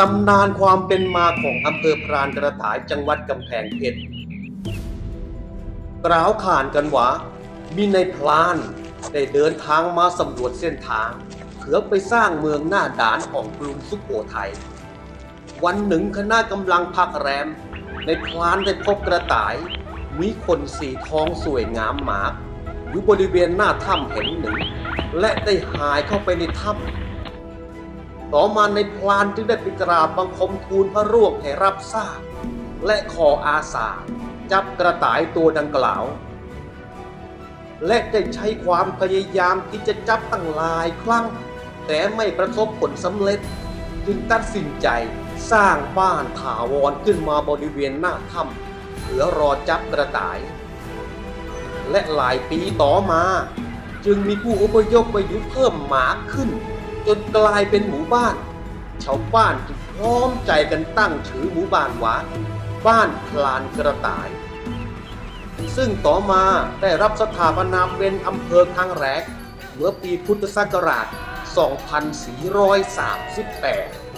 ตำนานความเป็นมาของอำเภอพรานกระต่ายจังหวัดกำแพงเพชรกล่าวขานกันว่ามีในพลานได้เดินทางมาสำรวจเส้นทางเพื่อไปสร้างเมืองหน้าด่านของกรุงสุโขทัยวันหนึ่งคณะกำลังพักแรม ในพลานได้พบกระต่าย มีขนสีทองสวยงามมาก อยู่บริเวณหน้าถ้ำแห่งหนึ่ง และได้หายเข้าไปในถ้ำ ต่อมาในพลานจึงได้ไปกราบบังคมทูลพระร่วงให้รับทราบ และขออาสา จับกระต่ายตัวดังกล่าว และได้ใช้ความพยายามที่จะจับตั้งหลายครั้ง แต่ไม่ประสบผลสำเร็จ จึงตัดสินใจสร้างบ้านถาวรขึ้นมาบริเวณหน้าถ้ำเพื่อรอจับกระต่าย และหลายปีต่อมา จึงมีผู้อพยพมาอยู่เพิ่มมากขึ้น จนกลายเป็นหมู่บ้าน ชาวบ้านจึงพร้อมใจกันตั้งชื่อหมู่บ้านว่าบ้านพลานกระต่าย ซึ่งต่อมาได้รับสถาปนาเป็นอำเภอครั้งแรกเมื่อปีพุทธศักราช 2438